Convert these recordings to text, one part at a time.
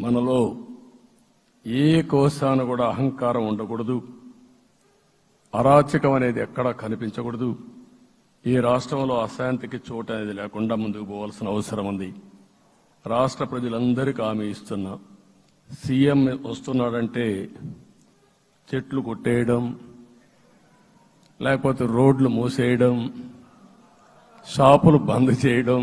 మనలో ఏ కోశాన కూడా అహంకారం ఉండకూడదు. అరాచకం అనేది ఎక్కడా కనిపించకూడదు. ఈ రాష్ట్రంలో అశాంతికి చోటు అనేది లేకుండా ముందుకు పోవాల్సిన అవసరం ఉంది. రాష్ట్ర ప్రజలందరికీ హామీ ఇస్తున్నా. సీఎం వస్తున్నాడంటే చెట్లు కొట్టేయడం లేకపోతే రోడ్లు మూసేయడం షాపులు బంద్ చేయడం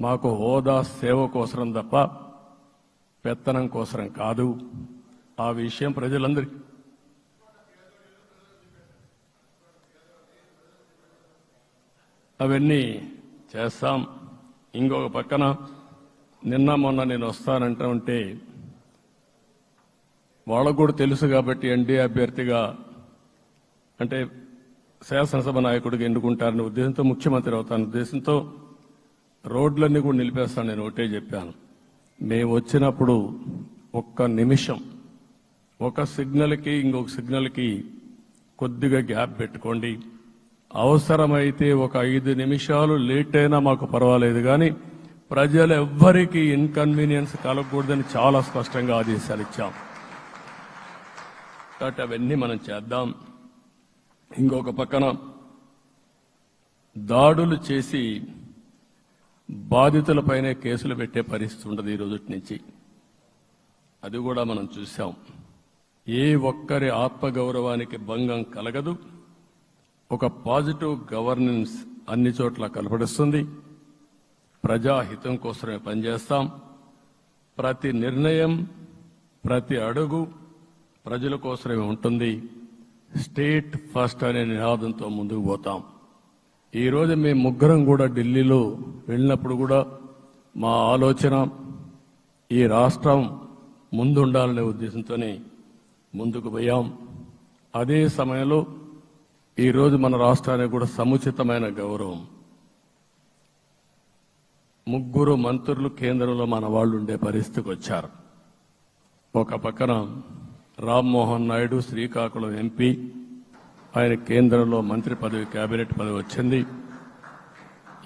మాకు హోదా సేవ కోసరం తప్ప పెత్తనం కోసరం కాదు. ఆ విషయం ప్రజలందరికీ అవన్నీ చేస్తాం. ఇంకొక పక్కన నిన్న మొన్న నేను వస్తానంటా ఉంటే వాళ్ళకు కూడా తెలుసు కాబట్టి ఎన్డీఏ అభ్యర్థిగా అంటే శాసనసభ నాయకుడిగా ఎన్నుకుంటారనే ఉద్దేశంతో ముఖ్యమంత్రి అవుతాను ఉద్దేశంతో రోడ్లన్నీ కూడా నిలిపేస్తాను నేను ఒకటే చెప్పాను. మేము వచ్చినప్పుడు ఒక్క నిమిషం ఒక సిగ్నల్కి ఇంకొక సిగ్నల్కి కొద్దిగా గ్యాప్ పెట్టుకోండి. అవసరమైతే ఒక ఐదు నిమిషాలు లేట్ అయినా మాకు పర్వాలేదు కానీ ప్రజలు ఎవ్వరికీ ఇన్కన్వీనియన్స్ కలగకూడదని చాలా స్పష్టంగా ఆదేశాలు ఇచ్చాం. కాబట్టి అవన్నీ మనం చేద్దాం. ఇంకొక పక్కన దాడులు చేసి బాధితులపైనే కేసులు పెట్టే పరిస్థితి ఉండదు ఈ రోజు నుంచి. అది కూడా మనం చూసాం ఏ ఒక్కరి ఆత్మగౌరవానికి భంగం కలగదు. ఒక పాజిటివ్ గవర్నెన్స్ అన్ని చోట్ల కనపడిస్తుంది. ప్రజాహితం కోసమే పనిచేస్తాం. ప్రతి నిర్ణయం ప్రతి అడుగు ప్రజల కోసమే ఉంటుంది. స్టేట్ ఫస్ట్ అనే నినాదంతో ముందుకు పోతాం. ఈరోజు మేము ముగ్గురం కూడా ఢిల్లీలో వెళ్ళినప్పుడు కూడా మా ఆలోచన ఈ రాష్ట్రం ముందుండాలనే ఉద్దేశంతోనే ముందుకు పోయాం. అదే సమయంలో ఈరోజు మన రాష్ట్రానికి కూడా సముచితమైన గౌరవం. ముగ్గురు మంత్రులు కేంద్రంలో మన వాళ్ళు ఉండే పరిస్థితికి వచ్చారు. ఒక పక్కన రామ్మోహన్ నాయుడు శ్రీకాకుళం ఎంపీ. ఆయన కేంద్రంలో మంత్రి పదవి కేబినెట్ పదవి వచ్చింది.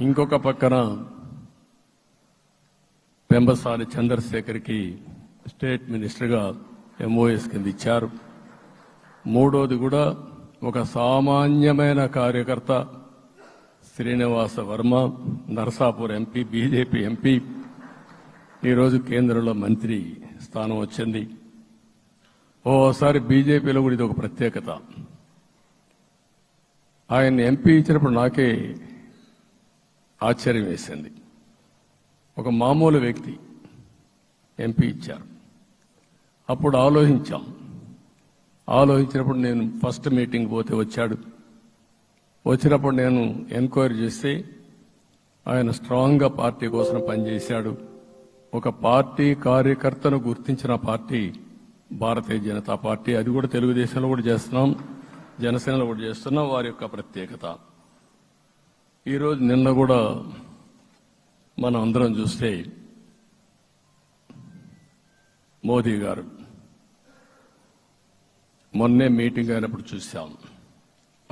ఇంకొక పక్కన పెంబసాని చంద్రశేఖర్కి స్టేట్ మినిస్టర్గా ఎంఓఎస్ కింద ఇచ్చారు. మూడోది కూడా ఒక సామాన్యమైన కార్యకర్త Srinivasa Varma Narsapur MP BJP MP ఈరోజు కేంద్రంలో మంత్రి స్థానం వచ్చింది. ఓసారి బీజేపీలో కూడా ఇది ఒక ప్రత్యేకత. ఆయన ఎంపీ ఇచ్చినప్పుడు నాకే ఆశ్చర్యం వేసింది. ఒక మామూలు వ్యక్తి ఎంపీ ఇచ్చారు. అప్పుడు ఆలోచించాం. ఆలోచించినప్పుడు నేను ఫస్ట్ మీటింగ్ పోతే వచ్చాడు. వచ్చినప్పుడు నేను ఎంక్వైరీ చేస్తే ఆయన స్ట్రాంగ్గా పార్టీ కోసం పనిచేశాడు. ఒక పార్టీ కార్యకర్తను గుర్తించిన పార్టీ భారతీయ జనతా పార్టీ. అది కూడా తెలుగుదేశంలో కూడా చేస్తున్నాం జనసేనలో కూడా చేస్తున్నాం వారి యొక్క ప్రత్యేకత. ఈరోజు నిన్న కూడా మనం అందరం చూస్తే మోదీ గారు మొన్నే మీటింగ్ అయినప్పుడు చూశాం.